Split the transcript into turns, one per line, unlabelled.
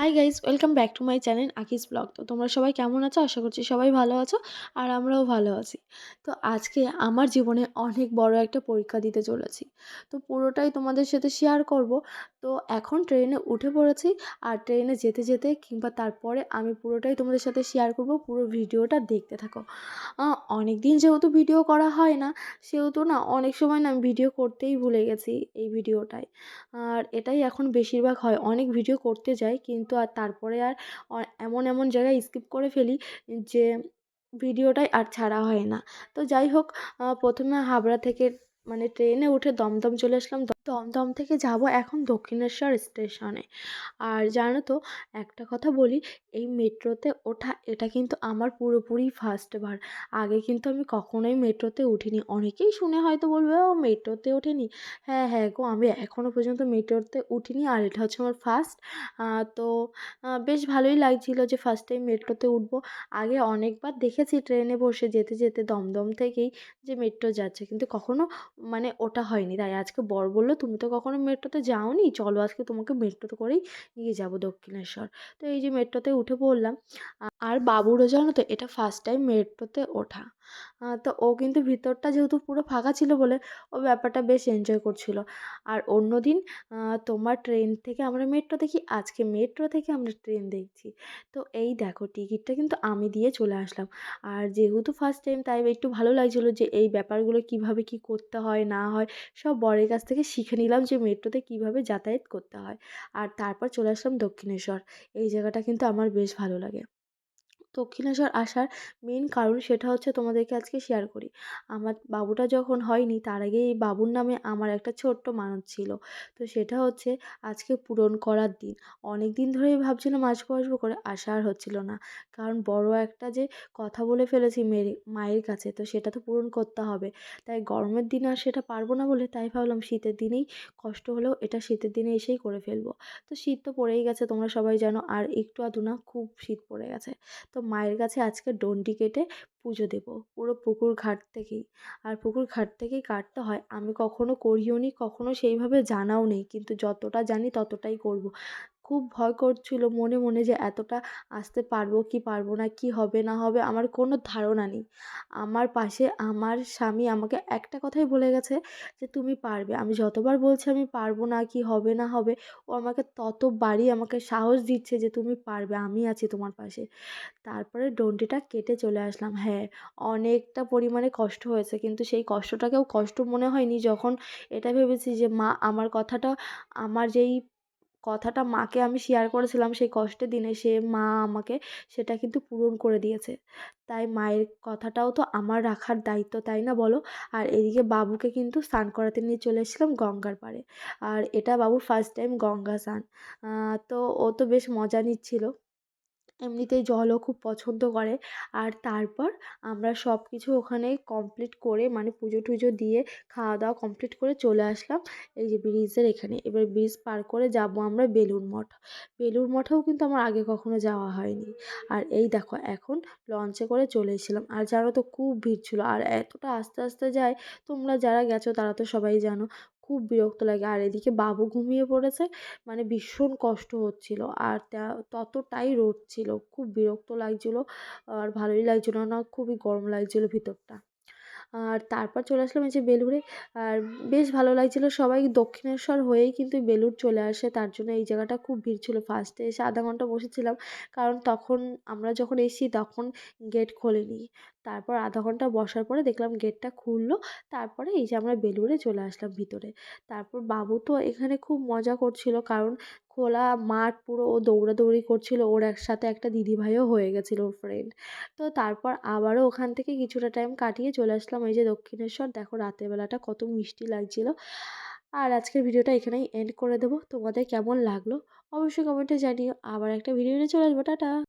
Hi guys welcome back to my channel Akis vlog তো তোমরা সবাই কেমন আছো? আশা করছি সবাই ভালো আছো আর আমরাও ভালো আছি। তো আজকে আমার জীবনে অনেক বড় একটা পরীক্ষা দিতে চলেছি। তো পুরোটাই তোমাদের সাথে শেয়ার করব। তো এখন ট্রেনে উঠে পড়েছি আর ট্রেনে যেতে যেতে কিংবা তারপরে আমি পুরোটাই তোমাদের সাথে শেয়ার করব, পুরো ভিডিওটা দেখতে থাকো। অনেক দিন যেহেতু ভিডিও করা হয় না, সেহেতু না অনেক সময় না আমি ভিডিও করতেই ভুলে গেছি এই ভিডিওটায় আর এটাই এখন বেশিরভাগ হয়, অনেক ভিডিও করতে যাই, কিন্তু আর তারপরে আর এমন এমন জায়গায় স্কিপ করে ফেলি যে ভিডিওটাই আর ছাড়া হয় না। তো যাই হোক প্রথমে হাবড়া থেকে মানে ট্রেনে উঠে দমদম চলে আসলাম। দমদম থেকে যাব এখন দক্ষিণেশ্বর স্টেশনে আর জানো তো, একটা কথা বলি, এই মেট্রোতে ওঠা, এটা কিন্তু আমার পুরোপুরি ফার্স্টবার আগে কিন্তু আমি কখনোই মেট্রোতে উঠিনি। অনেকেই শুনে হয়তো বলবে, ও, মেট্রোতে ওঠেনি? হ্যাঁ হ্যাঁ গো, আমি এখনও পর্যন্ত মেট্রোতে উঠিনি, আর এটা হচ্ছে আমার ফার্স্ট তো বেশ ভালোই লাগছিল যে ফার্স্ট টাইম মেট্রোতে উঠবো। আগে অনেকবার দেখেছি ট্রেনে বসে যেতে যেতে দমদম থেকেই যে মেট্রো যাচ্ছে, কিন্তু কখনও মানে ওটা হয়নি। তাই আজকে বর বলল তুমি তো কখনো মেট্রোতে যাওনি? চলো আজকে তোমাকে মেট্রোতে করেই নিয়ে যাব দক্ষিণেশ্বর। তো এই যে মেট্রোতে উঠে পড়লাম আর বাবুরও জানো তো, এটা ফার্স্ট টাইম মেট্রোতে ওঠা। তো ও কিন্তু ভিতরটা যেহেতু পুরো ফাঁকা ছিল বলে ও ব্যাপারটা বেশ এনজয় করছিল। আর অন্য দিন তোমার ট্রেন থেকে আমরা মেট্রো দেখি, আজকে মেট্রো থেকে আমরা ট্রেন দেখছি। তো এই দেখো টিকিটটা কিন্তু আমি দিয়ে চলে আসলাম। আর যেহেতু ফার্স্ট টাইম তাই একটু ভালো লাগছিল যে এই ব্যাপারগুলো কীভাবে কী করতে হয়, না হয়, সব বরের কাছ থেকে শিখে নিলাম যে মেট্রোতে কীভাবে যাতায়াত করতে হয়। আর তারপর চলে আসলাম দক্ষিণেশ্বর। এই জায়গাটা কিন্তু আমার বেশ ভালো লাগে। দক্ষিণেশ্বর আসার মেন কারণ সেটা হচ্ছে তোমাদেরকে আজকে শেয়ার করি। আমার বাবুটা যখন হয়নি, তার আগে এই বাবুর নামে আমার একটা ছোট্ট মানত ছিল। তো সেটা হচ্ছে আজকে পূরণ করার দিন। অনেক দিন ধরেই ভাবছিলাম আসব আসব করে আসা আর হচ্ছিল না। কারণ বড় একটা যে কথা বলে ফেলেছি মেয়ের, মায়ের কাছে, তো সেটা তো পূরণ করতে হবে। তাই গরমের দিনে আর সেটা পারব না বলে তাই ভাবলাম শীতের দিনেই, কষ্ট হলেও এটা শীতের দিনে এসেই করে ফেলব। তো শীত তো পড়েই গেছে, তোমরা সবাই জানো, আর একটু আধটু না খুব শীত পড়ে গেছে। তো মায়ের কাছে আজকে ডন্ডি কেটে পুজো দেব। পুরো পুকুর ঘাট থেকেই। আর পুকুর ঘাট থেকেই কাটতে হয়। আমি কখনো করিও নি, কখনো সেইভাবে জানাও নেই। কিন্তু যতটা জানি ততটাই করব। খুব ভয় করছিল মনে মনে যে এতটা আসতে পারব কি পারব না, কি হবে, না হবে আমার কোনো ধারণা নেই। আমার পাশে আমার স্বামী আমাকে একটা কথাই বলে গেছে যে, তুমি পারবে। আমি যতবার বলছি আমি পারব না, কি হবে, না হবে, ও আমাকে ততবারই আমাকে সাহস দিচ্ছে যে, তুমি পারবে, আমি আছি তোমার পাশে। তারপরে ডন্ডিটা কেটে চলে আসলাম। হ্যাঁ অনেকটা পরিমাণে কষ্ট হয়েছে কিন্তু সেই কষ্টটাকেও কষ্ট মনে হয়নি যখন এটা ভেবেছি যে, মা, আমার কথাটা, আমার যেই কথাটা মাকে আমি শেয়ার করেছিলাম, সেই কষ্টের দিনে সে মা আমাকে সেটা কিন্তু পূরণ করে দিয়েছে। তাই মায়ের কথাটাও তো আমার রাখার দায়িত্ব, তাই না বলো? আর এদিকে বাবুকে কিন্তু স্নান করাতে নিয়ে চলে এসেছিলাম গঙ্গার পাড়ে। আর এটা বাবুর ফার্স্ট টাইম গঙ্গা স্নান। তো ও তো বেশ মজা নিচ্ছিল। এমনিতেই জলও খুব পছন্দ করে। আর তারপর আমরা সব কিছু ওখানে কমপ্লিট করে মানে পুজো টুজো দিয়ে খাওয়া দাওয়া কমপ্লিট করে চলে আসলাম এই যে ব্রিজের এখানে। এবার ব্রিজ পার করে যাব আমরা বেলুড় মঠ। বেলুড় মঠেও কিন্তু আমার আগে কখনো যাওয়া হয়নি। আর এই দেখো এখন লঞ্চে করে চলে এসেছিলাম। আর জানো তো খুব ভিড় ছিল। আর এতটা আস্তে আস্তে যায়, তোমরা যারা গেছো তারা তো সবাই জানো খুব বিরক্ত লাগে। আর এদিকে বাবু ঘুমিয়ে পড়েছে মানে ভীষণ কষ্ট হচ্ছিল। আর ততটাই রোদ ছিল। খুব বিরক্ত লাগছিল আর ভালোই লাগছিল না, খুবই গরম লাগছিল ভিতরটা। আর তারপর চলে আসলাম এই যে বেলুড়ে। আর বেশ ভালো লাগছিল, সবাই দক্ষিণেশ্বর হয়েই কিন্তু বেলুড় চলে আসে। তার জন্য এই জায়গাটা খুব ভিড় ছিল। ফার্স্টে এসে আধা ঘণ্টা বসেছিলাম, কারণ তখন আমরা যখন এসেছি তখন গেট খোলেনি। তারপর আধা ঘণ্টা বসার পরে দেখলাম গেটটা খুললো। তারপরে এই যে আমরা বেলুড়ে চলে আসলাম ভিতরে। তারপর বাবু তো এখানে খুব মজা করছিল কারণ খোলা মাঠ পুরো ও দৌড়াদৌড়ি করছিল। ওর একসাথে একটা দিদিভাইও হয়ে গেছিল ওর ফ্রেন্ড তো তারপর আবারও ওখান থেকে কিছুটা টাইম কাটিয়ে চলে আসলাম এই যে দক্ষিণেশ্বর। দেখো রাতের বেলাটা কত মিষ্টি লাগছিল। আর আজকের ভিডিওটা এখানেই এন্ড করে দেবো। তোমাদের কেমন লাগল? অবশ্যই কমেন্টে জানিও। আবার একটা ভিডিও নিয়ে চলে আসব। টাটা!